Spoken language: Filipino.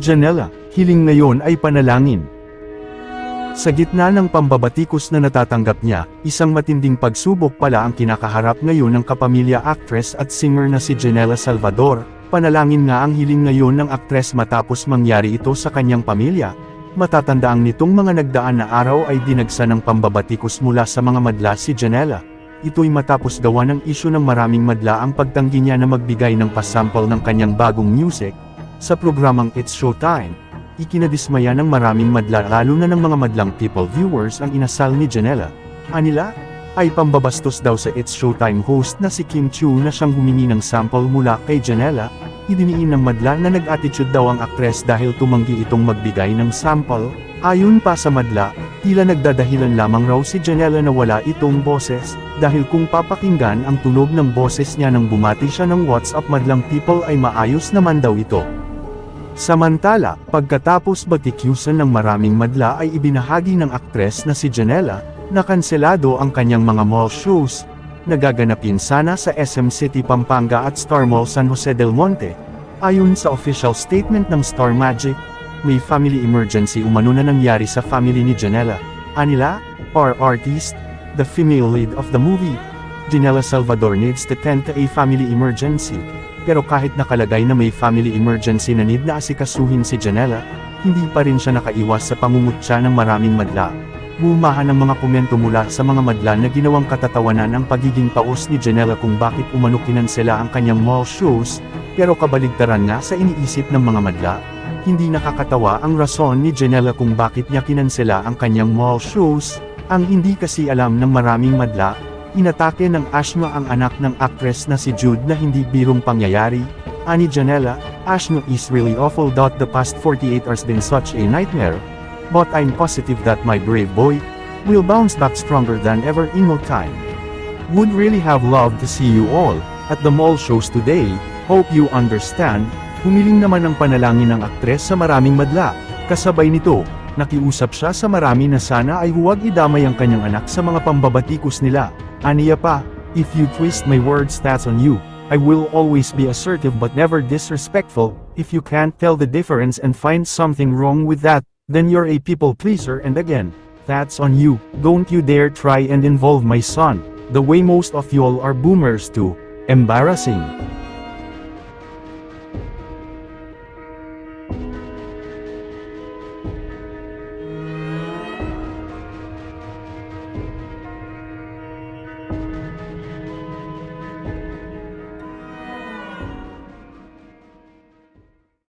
Janela, hiling ngayon ay panalangin. Sa gitna ng pambabatikos na natatanggap niya, isang matinding pagsubok pala ang kinakaharap ngayon ng kapamilya actress at singer na si Janela Salvador. Panalangin nga ang hiling ngayon ng aktres matapos mangyari ito sa kanyang pamilya. Matatandaang nitong mga nagdaan na araw ay dinagsa ng pambabatikos mula sa mga madla si Janela. Ito'y matapos gawa ng isyu ng maraming madla ang pagtanggi niya na magbigay ng pasample ng kanyang bagong music. Sa programang It's Showtime, ikinadismaya ng maraming madla lalo na ng mga madlang people viewers ang inasal ni Janela. Anila, ay pambabastos daw sa It's Showtime host na si Kim Chu na siyang humingi ng sample mula kay Janela, idiniin ng madla na nag-attitude daw ang aktres dahil tumanggi itong magbigay ng sample, ayon pa sa madla, tila nagdadahilan lamang raw si Janela na wala itong boses, dahil kung papakinggan ang tunog ng boses niya nang bumati siya ng WhatsApp madlang people ay maayos naman daw ito. Samantala, pagkatapos batikyusan ng maraming madla ay ibinahagi ng aktres na si Janela, na kanselado ang kanyang mga mall shows, nagaganapin sana sa SM City Pampanga at Star Mall San Jose del Monte. Ayon sa official statement ng Star Magic, may family emergency umano na nangyari sa family ni Janela. Anila, our artist, the female lead of the movie, Janela Salvador needs to tend to a family emergency. Pero kahit nakalagay na may family emergency na need na asikasuhin si Janela, hindi pa rin siya nakaiwas sa pangungutya ng maraming madla. Bumahan ng mga komento mula sa mga madla na ginawang katatawanan ang pagiging paus ni Janela kung bakit umano kinansela ang kanyang mall shows, pero kabaligtaran nga sa iniisip ng mga madla. Hindi nakakatawa ang rason ni Janela kung bakit niya kinansela ang kanyang mall shows, ang hindi kasi alam ng maraming madla, Inatake ng Ashma ang anak ng actress na si Jude na hindi birong pangyayari. Ani Janela, Ashma is really awful. The past 48 hours been such a nightmare. But I'm positive that my brave boy will bounce back stronger than ever in no time. Would really have loved to see you all at the mall shows today. Hope you understand. Humiling naman ng panalangin ng aktres sa maraming madla. Kasabay nito, nakiusap siya sa marami na sana ay huwag idamay ang kanyang anak sa mga pambabatikos nila. Aniya pa, if you twist my words that's on you. I will always be assertive but never disrespectful, if you can't tell the difference and find something wrong with that, then you're a people pleaser and again, that's on you, don't you dare try and involve my son, the way most of y'all are boomers too, embarrassing.